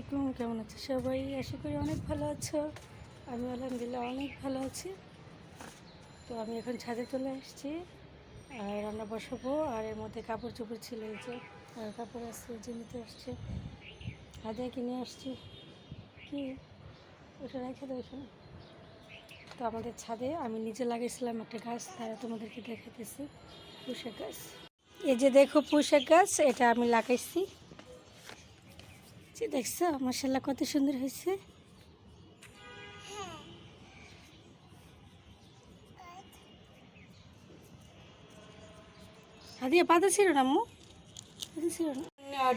আলাইকুম, কেমন আছো সবাই? আশা করি অনেক ভালো আছো। আমি আলহামদুলিল্লাহ অনেক ভালো আছি। তো আমি এখন ছাদে চলে এসেছি আর রান্না বসাবো। আর এর মধ্যে কাপড় চোপড় ছিল এই যে কাপড় আসছে যে নিতে আসছে। হাতে কিনে আসছি? কি? ওটা রেখে দেবো এখানে। তো আমাদের ছাদে আমি নিজে লাগিয়েছিলাম একটা গাছ, তারা তোমাদেরকে দেখাতেছি পুষা গাছ। এই যে দেখো পুষা গাছ, এটা আমি লাগাইছি। যে দেখছ মশাল্লা কত সুন্দর হয়েছে। হাদিয়া পাতা ছিল না আম্মু? ছিল না।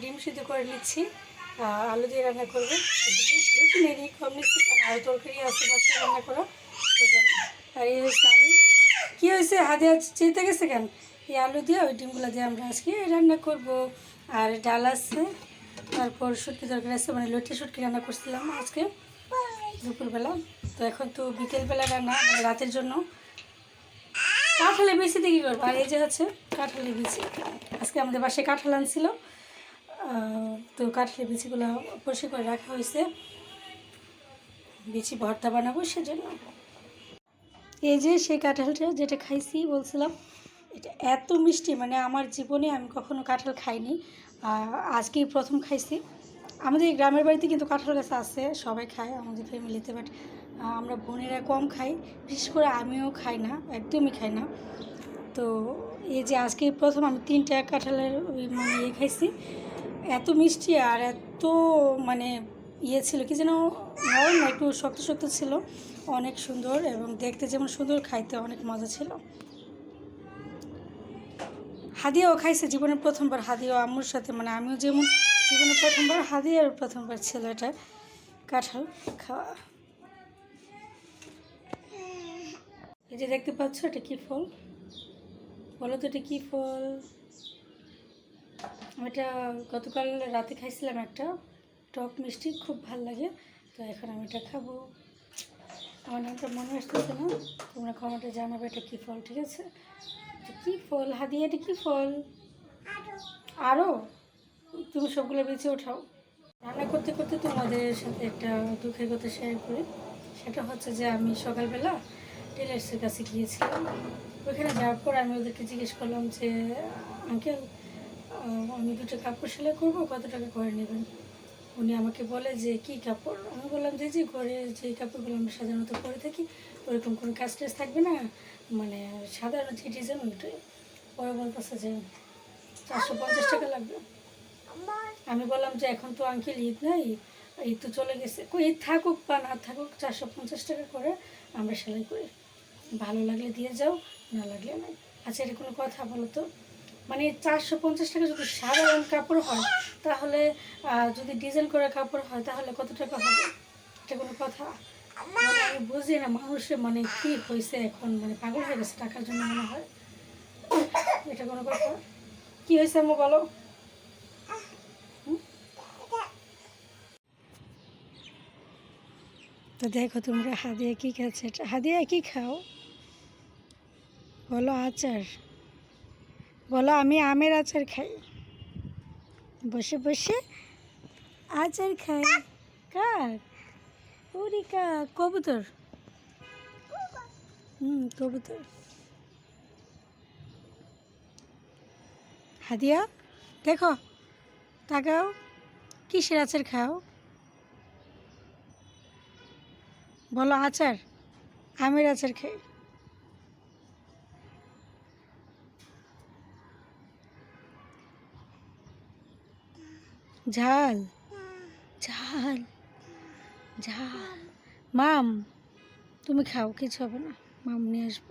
ডিম সিদ্ধ করে নিচ্ছি আলু দিয়ে রান্না করব। বেশি নেই কম নিচ্ছি কারণ আরও তরকারি আছে বাসা রান্না করা। আর এই হচ্ছে আলু। কী হয়েছে হাদিয়া চেতে গেছে কেন? এই আলু দিয়ে ওই ডিমগুলো দিয়ে আমরা আজকে রান্না করব। আর ডাল আছে। তারপর শুটকি তরকারি আছে মানে লটে শুটকি রান্না করছিলাম আজকে দুপুরবেলা। তো এখন তো বিকেলবেলা রান্না মানে রাতের জন্য। কাঁঠালে বেশি কী করব। আর এই যে হচ্ছে কাঁঠালে বিচি। আজকে আমাদের বাসায় কাঁঠাল আনছিল। তো কাঁঠালের বিচিগুলো পরিষ্কার করে রাখা হয়েছে। বিচি ভর্তা বানাবো সেজন্য। এই যে সেই কাঁঠালটা যেটা খাইছি বলছিলাম এটা এত মিষ্টি মানে আমার জীবনে আমি কখনো কাঁঠাল খাইনি। আজকেই প্রথম খাইছি। আমাদের গ্রামের বাড়িতে কিন্তু কাঁঠাল গাছ আছে, সবাই খায়, আমাদের ফ্যামিলিতে বাট আমরা বোনেরা কম খাই। বিশেষ করে আমিও খাই না, একদমই খাই না। তো এই যে আজকে প্রথম আমি তিনটা কাঁঠালের মানে ইয়ে খাইছি। এত মিষ্টি আর এত মানে ইয়ে ছিল, কি যেন নরম, একটু শক্ত শক্ত ছিল। অনেক সুন্দর এবং দেখতে যেমন সুন্দর, খাইতে অনেক মজা ছিল। হাদিয়াও খাইছে জীবনের প্রথমবার হাদিয়াও আম্মুর সাথে মানে আমিও যেমন জীবনের প্রথমবার হাদিয়ার প্রথমবার ছিল এটা কাঁঠাল খাওয়া। এই যে দেখতে পাচ্ছ, এটা কী ফল? বলো তো এটা কী ফল? এটা গতকাল রাতে খাইছিলাম একটা, টক মিষ্টি, খুব ভালো লাগে। তো এখন আমি এটা খাব। আমার নামটা মনে আসতেছে না, তোমরা কমেন্টে জানাবে এটা কী ফল, ঠিক আছে? কী ফল? হাদিয়া, এটা কী ফল? আরও তুমি সবগুলো বেঁচে ওঠাও। রান্না করতে করতে তোমাদের সাথে একটা দুঃখের কথা শেয়ার করি। সেটা হচ্ছে যে আমি সকালবেলা টেলার্সের কাছে গিয়েছিলাম। ওইখানে যাওয়ার পর আমি ওদেরকে জিজ্ঞেস করলাম যে, আঙ্কেল আমি দুটো কাপড় সেলাই করব, কত টাকা করে নেবেন? উনি আমাকে বলে যে, কি কাপড়? আমি বললাম যে যে ঘরে যে কাপড়গুলো আমরা সাধারণত পরে থাকি, ওরকম কোনো কাজ টাজ থাকবে না? মানে সাধারণ যে ডিজাইন, ওইটাই। পরে বলতেছে যে, চারশো পঞ্চাশ টাকা লাগবে। আমি বললাম যে, এখন তো আঙ্কেল ঈদ নাই, ঈদ তো চলে গেছে। কই, ঈদ থাকুক বা না থাকুক, চারশো পঞ্চাশ টাকা করে আমরা সেলাই করি। ভালো লাগলে দিয়ে যাও, না লাগলে নাই। আচ্ছা এটা কোনো কথা বলো তো? মানে চারশো পঞ্চাশ টাকা যদি সাধারণ কাপড় হয়, তাহলে যদি ডিজাইন করা কাপড় হয়, তাহলে কত টাকা হবে? এটা কোনো কথা। আমি বুঝি না মানুষের মানে কি হয়েছে এখন মানে পাগল হয়ে গেছে টাকার জন্য মনে হয়। এটা কোনো কথা। কি হয়েছে আমি বলো। তো দেখো তোমরা হাদিয়া কি খাচ্ছে? হাদিয়া কি খাও? বলো আচার। বলো, আমি আমের আচার খাই। বসে বসে আচার খাই। কার? ওরে কা কবুতর। হুম, কবুতর। হাদিয়া, দেখো, তাকাও, কিসের আচার খাও? বলো, আচার, আমের আচার খাই। ঝাল। ঝাল। ঝাল। মাম তুমি খাও কিছু হবে না। মাম নিয়ে আসব।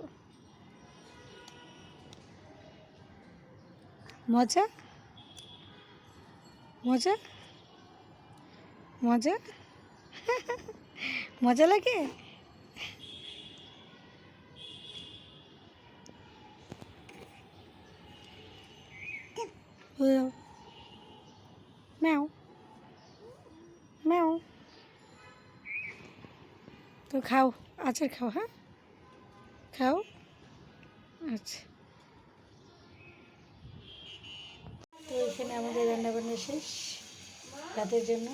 মজা? মজা? মজা? মজা লাগে? ম্যাও ম্যাও তো খাও, আচার খাও হ্যাঁ? খাও? আচ্ছা। তো এখানে আমাদের রান্নাবান্না শেষ রাতের জন্য।